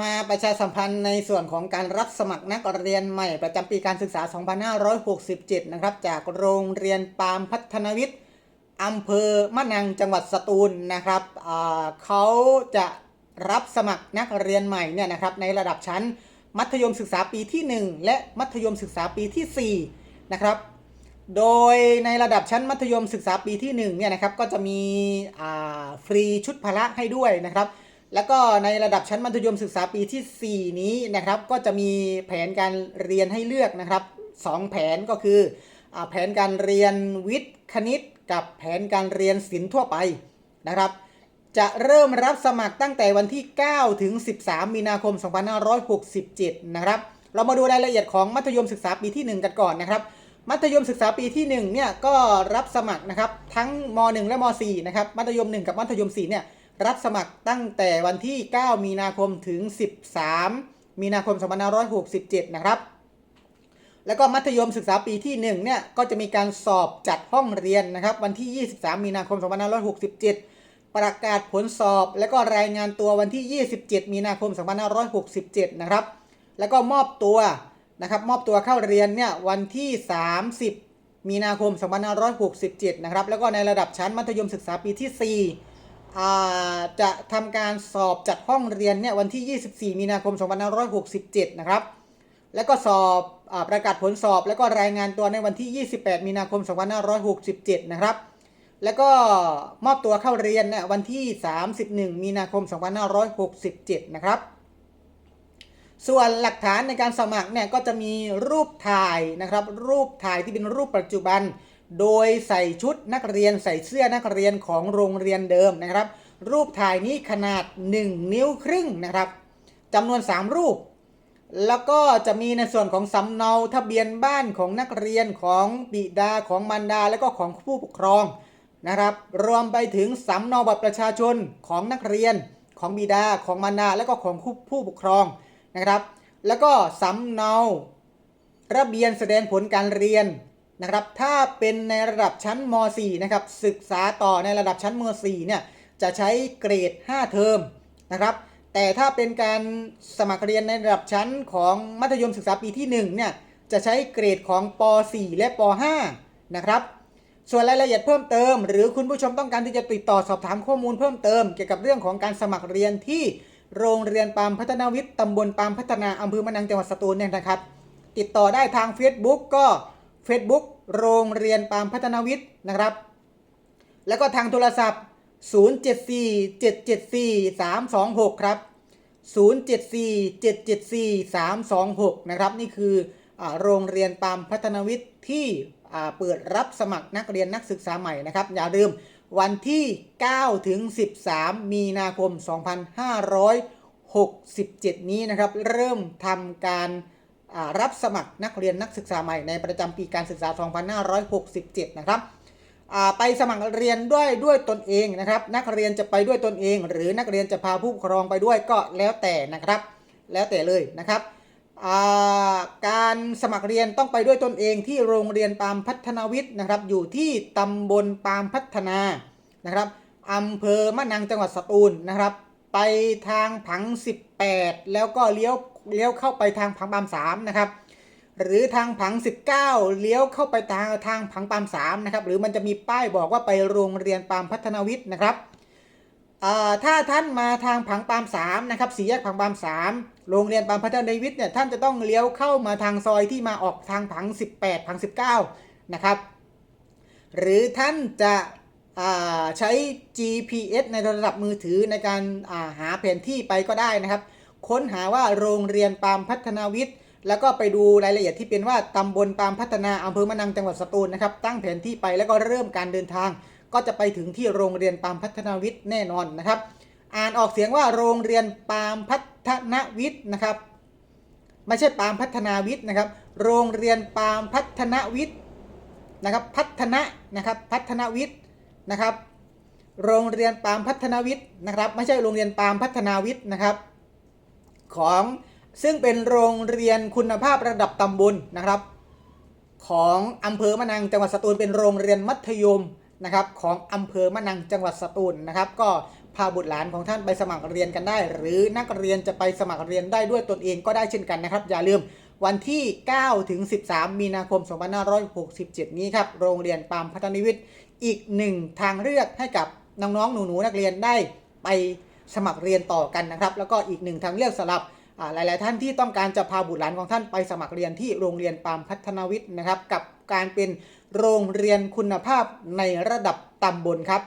มาประชาสัมพันธ์ในส่วนของการรับสมัครนักเรียนใหม่ประจำปีการศึกษา 2567 นะครับ จากโรงเรียนปามพัฒนวิทย์อำเภอมะนังจังหวัดสตูลนะครับเขาจะรับสมัครนักเรียนใหม่เนี่ยนะครับในระดับชั้นมัธยมศึกษาปีที่ 1 และมัธยมศึกษาปีที่4นะครับ โดยในระดับชั้นมัธยมศึกษาปีที่1เนี่ยนะครับก็จะมีฟรีชุดพละให้ด้วยนะครับ แล้วก็ในระดับชั้นมัธยมศึกษาปีที่ 4 นี้นะครับก็จะมีแผนการเรียนให้เลือกนะครับสองแผนก็คืออแผนการเรียนวิทย์คณิต กับแผนการเรียนศิลป์ทั่วไปนะครับ จะเริ่มรับสมัครตั้งแต่วันที่ 9 ถึง 13 มีนาคม 2567 นะครับ เรามาดูรายละเอียดของมัธยมศึกษาปีที่ 1 กันก่อนนะครับ มัธยมศึกษาปีที่1เนี่ยก็รับสมัครนะครับทั้งม .1 และม .4 นะครับมัธยม 1 กับมัธยม4เนี่ย รับสมัครตั้งแต่วันที่ 9 มีนาคมถึง 13 มีนาคม 2567 นะครับ แล้วก็มัธยมศึกษาปีที่ 1 เนี่ย ก็จะมีการสอบจัดห้องเรียนนะครับ วันที่ 23 มีนาคม 2567 ประกาศผลสอบ และก็รายงานตัววันที่ 27 มีนาคม 2567 นะครับ แล้วก็มอบตัวนะครับ มอบตัวเข้าเรียนเนี่ยวันที่ 30 มีนาคม 2567 นะครับ แล้วก็ในระดับชั้นมัธยมศึกษาปีที่ 4 จะทำการสอบจัดห้องเรียนเนี่ยวันที่ 24 มีนาคม 2567 นะครับ แล้วก็สอบอประกาศผลสอบ แล้วก็รายงานตัวในวันที่ 28 มีนาคม 2567 นะครับ แล้วก็มอบตัวเข้าเรียนเนี่ยวันที่ 31 มีนาคม 2567 นะครับ ส่วนหลักฐานในการสมัครเนี่ยก็จะมีรูปถ่ายนะครับ รูปถ่ายที่เป็นรูปปัจจุบัน โดยใส่ชุดนักเรียนใส่เสื้อนักเรียนของโรงเรียนเดิมนะครับ รูปถ่ายนี้ขนาด 1 นิ้วครึ่งนะครับจำนวน 3 รูป แล้วก็จะมีในส่วนของสำเนาทะเบียนบ้านของนักเรียนของบิดาของมารดาและก็ของผู้ปกครองนะครับ รวมไปถึงสำเนาบัตรประชาชนของนักเรียนของบิดาของมารดาและก็ของผู้ปกครองนะครับ แล้วก็สำเนาระเบียนแสดงผลการเรียน นะครับถ้าเป็นในระดับชั้นม .4 นะครับศึกษาต่อในระดับชั้นม .4 เนี่ยจะใช้เกรด 5 เทอมนะครับแต่ถ้าเป็นการสมัครเรียนในระดับชั้นของมัธยมศึกษาปีที่ 1 เนี่ยจะใช้เกรดของป .4 และป .5 นะครับส่วนรายละเอียดเพิ่มเติม หรือคุณผู้ชมต้องการที่จะติดต่อสอบถามข้อมูลเพิ่มเติม เกี่ยวกับเรื่องของการสมัครเรียนที่โรงเรียนปามพัฒนาวิทย์ตำบลปามพัฒนาอำเภอมะนังจังหวัดสตูลเนี่ยนะครับ ติดต่อได้ทาง Facebook ก็ Facebook โรงเรียนปามพัฒนาวิทย์นะครับ แล้วก็ทางโทรศัพท์ 074774 326 ครับ 074774 326 นะครับ นี่คืออโรงเรียนปามพัฒนาวิทย์ที่เปิดรับสมัครนักเรียนนักศึกษาใหม่นะครับ อย่าลืมวันที่ 9 ถึง 13 มีนาคม 2567 นี้นะครับ เริ่มทำการ รับสมัครนักเรียนนักศึกษาใหม่ในประจำปีการศึกษา 2567 นะครับไปสมัครเรียนด้วยด้วยตนเองนะครับ นักเรียนจะไปด้วยตนเอง หรือนักเรียนจะพาผู้ปกครองไปด้วยก็แล้วแต่นะครับ แล้วแต่เลยนะครับการสมัครเรียนต้องไปด้วยตนเองที่โรงเรียนปามพัฒนาวิทย์นะครับ อยู่ที่ตำบลปามพัฒนานะครับอำเภอมะนังจังหวัดสตูลนะครับ ไปทางผัง 18 แล้วก็เลี้ยว เลี้ยวเข้าไปทางผังปาม3นะครับหรือทางผัง 19 เลี้ยวเข้าไปทางทางผังปาม3นะครับหรือมันจะมีป้ายบอกว่าไปโรงเรียนปามพัฒนาวิทย์นะครับถ้าท่านมาทางผังปาม3นะครับสี่แยกผังปาม3โรงเรียนปามพัฒนาวิทย์เนี่ยท่านจะต้องเลี้ยวเข้ามาทางซอยที่มาออกทางผัง 18 ผัง 19 นะครับ หรือท่านจะใช้ GPS ในโทรศัพท์มือถือในการาหาแผนที่ไปก็ได้นะครับ ค้นหาว่าโรงเรียนปามพัฒนาวิทย์ แล้วก็ไปดูรายละเอียดที่เป็นว่าตำบลปามพัฒนาอำเภอมะนังจังหวัดสตูลนะครับ ตั้งแผนที่ไปแล้วก็เริ่มการเดินทาง ก็จะไปถึงที่โรงเรียนปามพัฒนาวิทย์แน่นอนนะครับ อ่านออกเสียงว่าโรงเรียนปามพัฒนาวิทย์นะครับ ไม่ใช่ปามพัฒนาวิทย์นะครับ โรงเรียนปามพัฒนาวิทย์นะครับ พัฒนะนะครับ พัฒนาวิทย์นะครับ โรงเรียนปามพัฒนาวิทย์นะครับ ไม่ใช่โรงเรียนปามพัฒนาวิทย์นะครับ ของซึ่งเป็นโรงเรียนคุณภาพระดับตำบลนะครับ ของอำเภอมะนังจังหวัดสตูลเป็นโรงเรียนมัธยมนะครับของอำเภอมะนังจังหวัดสตูลนะครับ ก็พาบุตรหลานของท่านไปสมัครเรียนกันได้ หรือนักเรียนจะไปสมัครเรียนได้ด้วยตนเองก็ได้เช่นกันนะครับ อย่าลืมวันที่ 9 ถึง 13 มีนาคม 2567 นี้ครับ โรงเรียนปามพัฒนิวิทย์อีกหนึ่งทางเลือกให้กับน้องๆหนูๆนักเรียนได้ไป สมัครเรียนต่อกันนะครับ แล้วก็อีกหนึ่งทางเลือกสำหรับอ่าหลาย ๆ ท่านที่ต้องการจะพาบุตรหลานของท่านไปสมัครเรียนที่โรงเรียนปามพัฒนาวิทย์นะครับ กับการเป็นโรงเรียนคุณภาพในระดับตำบลครับ